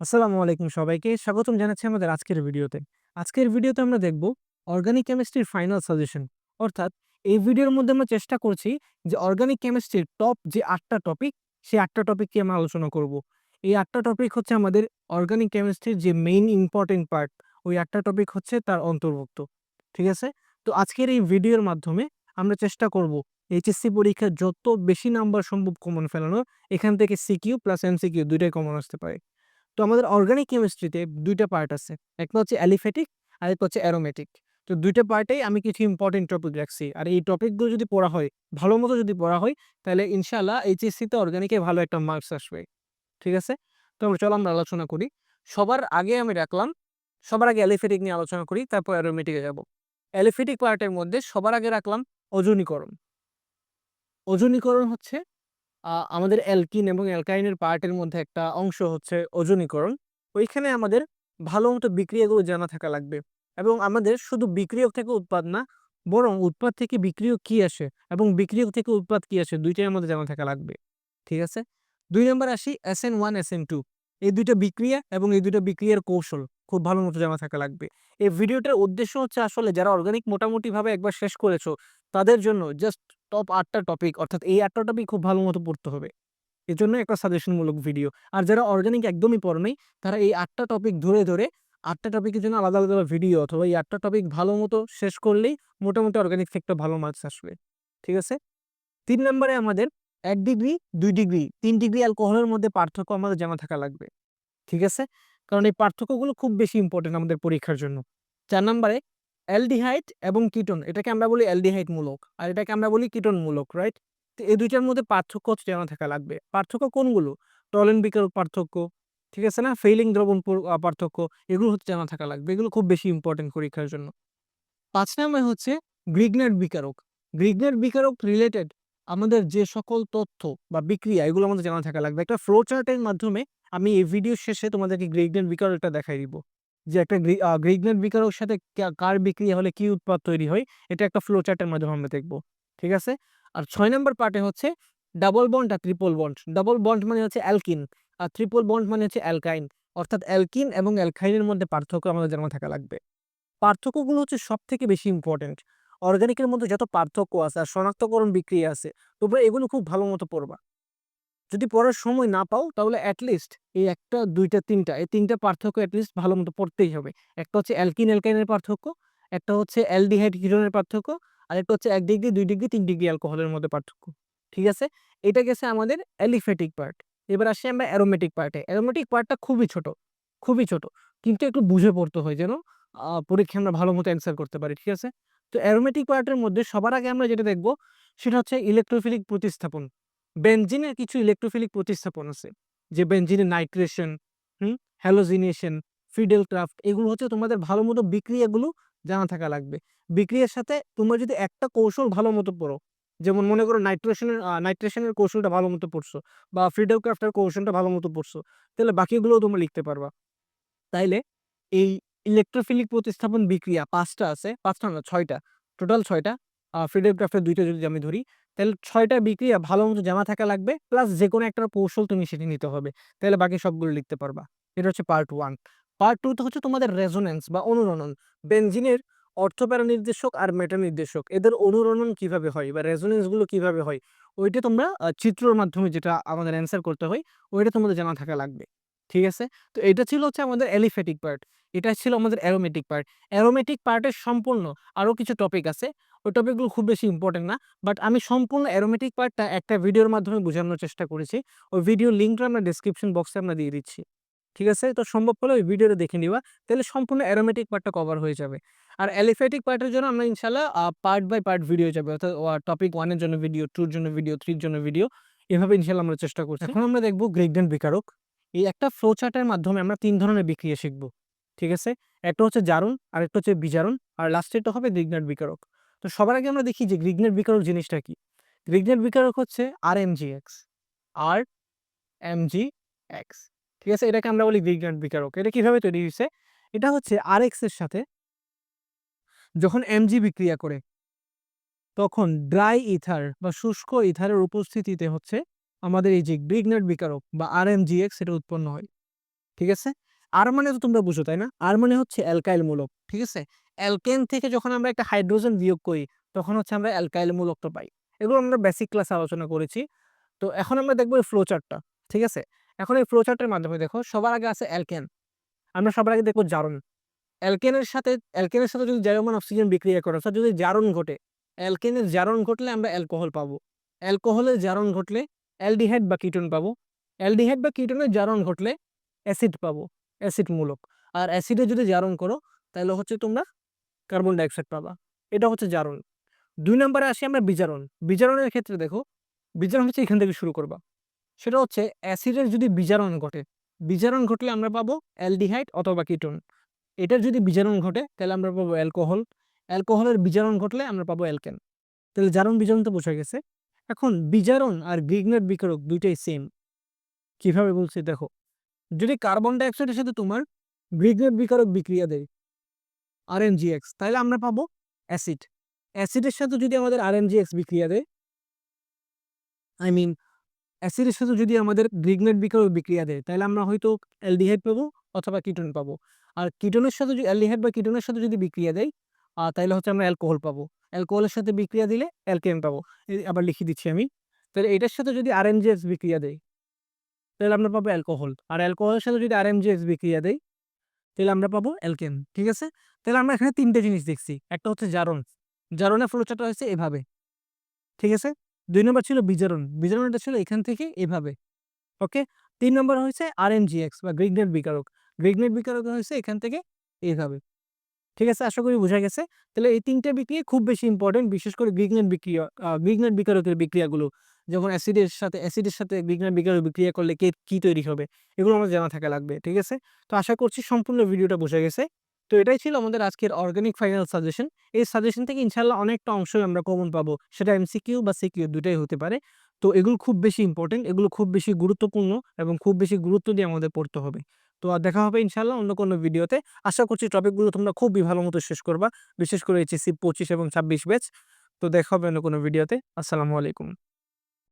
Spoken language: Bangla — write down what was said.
আসসালামু আলাইকুম সবাইকে। স্বাগতম জানাচ্ছি আমাদের আজকের ভিডিওতে। আজকের ভিডিওতে আমরা দেখব অর্গানিক কেমিস্ট্রির ফাইনাল সাজেশন অর্থাৎ এই ভিডিওর মধ্যে আমরা চেষ্টা করছি যে অর্গানিক কেমিস্ট্রির টপ যে আটটা টপিক সেই আটটা টপিক নিয়ে আমরা আলোচনা করব। এই আটটা টপিক হচ্ছে আমাদের অর্গানিক কেমিস্ট্রির যে মেইন ইম্পর্টেন্ট পার্ট ওই আটটা টপিক হচ্ছে তার অন্তর্ভুক্ত। ঠিক আছে? তো আজকের এই ভিডিওর মাধ্যমে আমরা চেষ্টা করব এইচএসসি পরীক্ষার যত বেশি নাম্বার সম্ভব কমন ফেলানোর, এখান থেকে সিকিউ প্লাস এমসিকিউ দুইটাই কমন আসতে পারে। তো আমাদের অর্গানিক কেমিস্ট্রিতে দুইটা পার্ট আছে। একটা হচ্ছে অ্যালিফেটিক আর একটা হচ্ছে অ্যারোমেটিক তো দুইটা পার্টেই আমি কিছু ইম্পর্টেন্ট টপিক রাখছি। আর এই টপিকগুলো যদি পড়া হয়, ভালো মতো যদি পড়া হয়, তাহলে ইনশাল্লাহ এইচএসসিতে অর্গানিকে ভালো একটা মার্কস আসবে। ঠিক আছে? তো আমরা চলো আমরা আলোচনা করি। সবার আগে আমি রাখলাম, সবার আগে অ্যালিফেটিক নিয়ে আলোচনা করি, তারপর অ্যারোমেটিকে যাব। অ্যালিফেটিক পার্টের মধ্যে সবার আগে রাখলাম, ওজনীকরণ। ওজনীকরণ হচ্ছে আমাদের অ্যালকিন এবং অ্যালকাইনের পার্টের মধ্যে একটা অংশ হচ্ছে ওজনীকরণ। ওইখানে আমাদের ভালো মতো বিক্রিয়াগুলো জানা থাকা লাগবে এবং আমাদের শুধু বিক্রিয়ক থেকে উৎপাদ না, বরং উৎপাদ থেকে বিক্রিয়ক কি আসে এবং বিক্রিয়ক থেকে উৎপাদ কি আসে দুইটাই আমাদের জানা থাকা লাগবে। ঠিক আছে? ২ নম্বরে আসি SN1, SN2 এই দুইটা বিক্রিয়া এবং এই দুইটা বিক্রিয়ার কৌশল খুব ভালো মতো জানা থাকা লাগবে। এই ভিডিওটার উদ্দেশ্য হচ্ছে আসলে যারা অর্গানিক মোটামুটিভাবে একবার শেষ করেছ, তাদের জন্য জাস্ট টপ ৮ টা টপিক অর্থাৎ এই আটটা টপিক খুব ভালো মতো পড়তে হবে। এজন্য একটা সাজেশনমূলক ভিডিও। আর যারা অর্গানিক একদমই পড়ে নাই, তারা এই আটটা টপিক ধরে, ধরে আটটা টপিকের জন্য আলাদা, আলাদা ভিডিও অথবা এই আটটা টপিক ভালো মতো শেষ করলেই মোটামুটি অর্গানিক থেকে ভালো মার্কস আসবে। ঠিক আছে? তিন নম্বরে আমাদের এক ডিগ্রি, দুই ডিগ্রি, তিন ডিগ্রি অ্যালকোহলের মধ্যে পার্থক্য আমাদের জানা থাকা লাগবে। ঠিক আছে? কারণ এই পার্থক্যগুলো খুব বেশি ইম্পোর্টেন্ট আমাদের পরীক্ষার জন্য। চার নম্বরে অ্যালডিহাইড এবং কিটন এটাকে আমরা বলি অ্যালডিহাইড মূলক আর এটাকে আমরা বলি কিটন মূলক, রাইট? তো এই ২ টার মধ্যে পার্থক্য জানা থাকা লাগবে। পার্থক্য কোনগুলো? টলেন বিকারক পার্থক্য, ঠিক আছে না? ফেইলিং দ্রবণ পার্থক্য এগুলো হচ্ছে জানা থাকা লাগবে। এগুলো খুব বেশি ইম্পোর্টেন্ট পরীক্ষার জন্য। ৫ নম্বরে হচ্ছে গ্রিগনার বিকারক। গ্রিগনার বিকারক রিলেটেড আমাদের যে সকল তথ্য বা বিক্রিয়া এগুলো আমাদের জানা থাকা লাগবে। একটা ফ্লো চার্টের মাধ্যমে আমি এই ভিডিও শেষে তোমাদেরকে গ্রিগনার বিকারকটা দেখাই দিব। যে একটা গ্রি আ গ্রিগনার সাথে কার বিক্রিয়া হলে কি উৎপাদ তৈরি হয় এটা একটা ফ্লো চার্টের মাধ্যমে আমরা দেখব। ঠিক আছে? আর ছয় নম্বর পার্টে হচ্ছে ডাবল বন্ড আর ট্রিপল বন্ড। ডাবল বন্ড মানে হচ্ছে অ্যালকিন আর ট্রিপল বন্ড মানে হচ্ছে অ্যালকাইন। অর্থাৎ অ্যালকিন এবং অ্যালকাইনের মধ্যে পার্থক্য আমাদের জানা থাকা লাগবে। পার্থক্যগুলো হচ্ছে সব থেকে বেশি ইম্পোর্টেন্ট। অর্গানিকের মধ্যে যত পার্থক্য আছে আর শনাক্তকরণ বিক্রিয়া আছে, তোমরা এগুলো খুব ভালো মতো পড়বা। যদি পড়ার সময় না পাও তাহলে এট লিস্ট এই ১ টা ২ টা ৩ টা এই তিনটা পার্থক্য এট লিস্ট ভালো মতো পড়তেই হবে। একটা হচ্ছে অ্যালকিন অ্যালকাইনের পার্থক্য, একটা হচ্ছে অ্যালডিহাইড কিটোনের পার্থক্য, আর একটা হচ্ছে এক ডিগ্রি, দুই ডিগ্রি, তিন ডিগ্রি অ্যালকোহলের মধ্যে পার্থক্য। ঠিক আছে? এটা গেছে আমাদের অ্যালিফেটিক পার্ট। এবার আসি আমরা অ্যারোমেটিক পার্টে। অ্যারোমেটিক পার্টটা খুবই ছোট, খুবই ছোট। কিন্তু একটু বুঝে পড়তে হয় যেন পরীক্ষায় আমরা ভালো মতো অ্যান্সার করতে পারি। ঠিক আছে? তো অ্যারোমেটিক পার্টের মধ্যে সবার আগে আমরা যেটা দেখব সেটা হচ্ছে ইলেকট্রোফিলিক প্রতিস্থাপন। বেনজিনের কিছু ইলেক্ট্রোফিলিক প্রতিস্থাপন আছে। যে বেনজিনের নাইট্রেশন, হুম? হ্যালোজিনেশন, ফিডেল ক্রাফট এগুলো হচ্ছে তোমাদের ভালো মতো বিক্রিয়াগুলো জানা থাকা লাগবে। বিক্রিয়ার সাথে তোমরা যদি একটা কৌশল ভালো মতো পড়ো, যেমন মনে করো নাইট্রেশনের নাইট্রেশনের কৌশলটা ভালো মতো পড়ছো বা ফিডেল ক্রাফটের কৌশলটা ভালো মতো পড়ছো, তাহলে বাকিগুলোও তোমরা লিখতে পারবা। তাইলে এই ইলেকট্রোফিলিক প্রতিস্থাপন বিক্রিয়া পাঁচটা আছে, পাঁচটা না ছয়টা টোটাল ৬ টা। আ ফিডেল ক্রাফটের ২ টা যদি আমি ধরি, তাহলে ৬ টা বিক্রিয়া ভালো মতো জানা থাকা লাগবে। প্লাস যে কোনো একটা কৌশল তুমি সেটি নিতে হবে। তাহলে বাকি সবগুলো লিখতে পারবা। এটা হচ্ছে পার্ট ওয়ান পার্ট ২ তে হচ্ছে তোমাদের রেজোনেন্স বা অনুরণন। বেঞ্জিনের অর্থপ্যারা নির্দেশক আর মেটা নির্দেশক এদের অনুরণন কীভাবে হয় বা রেজোনেন্সগুলো কীভাবে হয়, ওইটা তোমরা চিত্রর মাধ্যমে যেটা আমাদের অ্যান্সার করতে হয়, ওইটা তোমাদের জানা থাকা লাগবে। ঠিক আছে? তো এটা ছিল হচ্ছে আমাদের অ্যালিফেটিক পার্ট। এটা ছিল আমাদের অ্যারোমেটিক পার্ট। অ্যারোমেটিক পার্টের সম্পূর্ণ আরও কিছু টপিক আছে। ওই টপিকগুলো খুব বেশি ইম্পোর্টেন্ট না। বাট আমি সম্পূর্ণ অ্যারোমেটিক পার্টটা একটা ভিডিওর মাধ্যমে বোঝানোর চেষ্টা করেছি। ওই ভিডিওর লিঙ্কটা আমরা ডেসক্রিপশন বক্সে আমরা দিয়ে দিচ্ছি। ঠিক আছে? তো সম্ভব হলে ওই ভিডিওটা দেখে নিবা। তাহলে সম্পূর্ণ অ্যারোমেটিক পার্টটা কভার হয়ে যাবে। আর অ্যালিফ্যাটিক পার্টের জন্য আমরা ইনশাআল্লাহ a part by part video যাবে। অর্থাৎ টপিক ওয়ানের জন্য ভিডিও, টুর জন্য ভিডিও, থ্রির জন্য ভিডিও। এভাবে ইনশাআল্লাহ আমরা চেষ্টা করছি। এখন আমরা দেখব গ্রিগনান্ট বিকারক। এই একটা ফ্লো চার্টের মাধ্যমে আমরা তিন ধরনের বিক্রিয়া শিখব ঠিক আছে? একটা হচ্ছে জারণ, আরেকটা হচ্ছে বিজারণ আর লাস্টেরটা হবে গ্রিগনান্ট বিকারক। তো সবার আগে আমরা দেখি যে গ্রিগনান্ট বিকারক জিনিসটা কি? গ্রিগনান্ট বিকারক হচ্ছে R M G X R M G X ঠিক আছে? এটাকে আমরা বলি গ্রিগনান্ট বিকারক। এটা কীভাবে তৈরি হয়েছে এটা হচ্ছে আরএক্স এর সাথে যখন এমজি বিক্রিয়া করে, তখন ড্রাই ইথার বা শুষ্ক ইথারের উপস্থিতিতে হচ্ছে আমাদের এই যে গ্রিগনান্ট বিকারক বা আরএমজিএক্স এটা উৎপন্ন হয়। ঠিক আছে আর মানে তো তোমরা বুঝো, তাই না আর মানে হচ্ছে অ্যালকাইল মূলক, ঠিক আছে অ্যালকেন থেকে যখন আমরা একটা হাইড্রোজেন বিয়োগ করি, তখন হচ্ছে আমরা অ্যালকাইল মূলকটা পাই। এগুলো আমরা বেসিক ক্লাসে আলোচনা করেছি। তো এখন আমরা দেখব এই ফ্লো চার্টটা ঠিক আছে? এখন এই ফ্লো চার্টের মাধ্যমে দেখো, সবার আগে আছে অ্যালকেন। আমরা সবার আগে দেখব জারণ। অ্যালকেনের সাথে অ্যালকেনের সাথে যদি জারমান অক্সিজেন বিক্রিয়া করে, অর্থাৎ যদি জারণ ঘটে, অ্যালকেনের জারণ ঘটলে আমরা অ্যালকোহল পাবো। অ্যালকোহলের জারণ ঘটলে অ্যালডিহাইড বা কিটোন পাবো। অ্যালডিহাইড বা কিটোনের জারণ ঘটলে অ্যাসিড পাবো অ্যাসিড মূলক আর অ্যাসিডে যদি জারণ করো, তাহলে হচ্ছে তোমরা কার্বন ডাইঅক্সাইড পাবা। এটা হচ্ছে জারণ। দুই নম্বরে আসি আমরা বিজারণ। বিজারণের ক্ষেত্রে দেখো, বিজারণ হচ্ছে এখান থেকে শুরু করবা। সেটা হচ্ছে অ্যাসিডের যদি বিজারণ ঘটে, বিজারণ ঘটলে আমরা পাবো অ্যালডিহাইড অথবা কিটোন। এটার যদি বিজারণ ঘটে, তাহলে আমরা পাবো অ্যালকোহল। অ্যালকোহলের বিজারণ ঘটলে আমরা পাবো অ্যালকেন। তাহলে জারণ বিজারণ তো বোঝা গেছে। এখন বিজারণ আর গ্রিগনেট বিকারক দুইটাই সেম কীভাবে বলছি? দেখো, যদি কার্বন ডাইঅক্সাইডের সাথে তোমার গ্রিগনেট বিকারক বিক্রিয়া দেয় আর এন এক্স তাহলে আমরা পাবো অ্যাসিড অ্যাসিডের সাথে যদি আমাদের আর এন এক্স বিক্রিয়া দেয় আই মিন অ্যাসিডের সাথে যদি আমাদের গ্রিগনেট বিকারক বিক্রিয়া দেয় তাহলে আমরা হয়তো অ্যালডিহাইড পাবো অথবা কিটোন পাবো। আর কিটোনের সাথে যদি, অ্যালডিহাইড বা কিটোনের সাথে যদি বিক্রিয়া দেয় আর তাহলে হচ্ছে আমরা অ্যালকোহল পাবো। অ্যালকোহলের সাথে বিক্রিয়া দিলে অ্যালকেন পাবো। আবার লিখে দিচ্ছি আমি। তাহলে এটার সাথে যদি আর বিক্রিয়া দেয় তাহলে আমরা পাবো অ্যালকোহল। আর অ্যালকোহলের সাথে যদি আর বিক্রিয়া দেয় তাহলে আমরা পাবো অ্যালকেন, ঠিক আছে? তাহলে আমরা এখানে তিনটে জিনিস দেখছি। একটা হচ্ছে জারণ। জারণের ফ্লোচারটা হচ্ছে এভাবে, ঠিক আছে? দুই নম্বর ছিল বিজারণ। বিজারণটা ছিল এখান থেকে এভাবে, ওকে? তিন নম্বর হয়েছে আর বা গ্রিগনেট বিকারক। গ্রিগনেট বিকারক হয়েছে এখান থেকে এইভাবে ঠিক আছে? আশা করি বোঝা গেছে। তাহলে এই তিনটে বিক্রিয়া খুব বেশি ইম্পর্টেন্ট বিশেষ করে গ্রিগনেট বিক্রিয়া গ্রিগনেট বিকারকের বিক্রিয়াগুলো। যখন অ্যাসিডের সাথে অ্যাসিডের সাথে গ্রিগনেট বিকারক বিক্রিয়া করলে কে, কী তৈরি হবে? এগুলো আমাদের জানা থাকা লাগবে, ঠিক আছে? তো আশা করছি সম্পূর্ণ ভিডিওটা বোঝা গেছে। তো এটাই ছিল আমাদের আজকের অর্গানিক ফাইনাল সাজেশন এই সাজেশন থেকে ইনশাল্লাহ অনেকটা অংশই আমরা কমন পাবো। সেটা এমসিকিউ বা সিকিউ দুটাই হতে পারে। তো এগুলো খুব বেশি ইম্পর্টেন্ট এগুলো খুব বেশি গুরুত্বপূর্ণ এবং খুব বেশি গুরুত্ব দিয়ে আমাদের পড়তে হবে। তো আর দেখা হবে ইনশাল্লাহ অন্য কোনো ভিডিওতে। আশা করছি টপিকগুলো তোমরা খুবই ভালো মতো শেষ করবা। বিশেষ করে এইচএসসি পঁচিশ এবং ছাব্বিশ ব্যাচ তো দেখা হবে অন্য কোনো ভিডিওতে। আসসালামু আলাইকুম।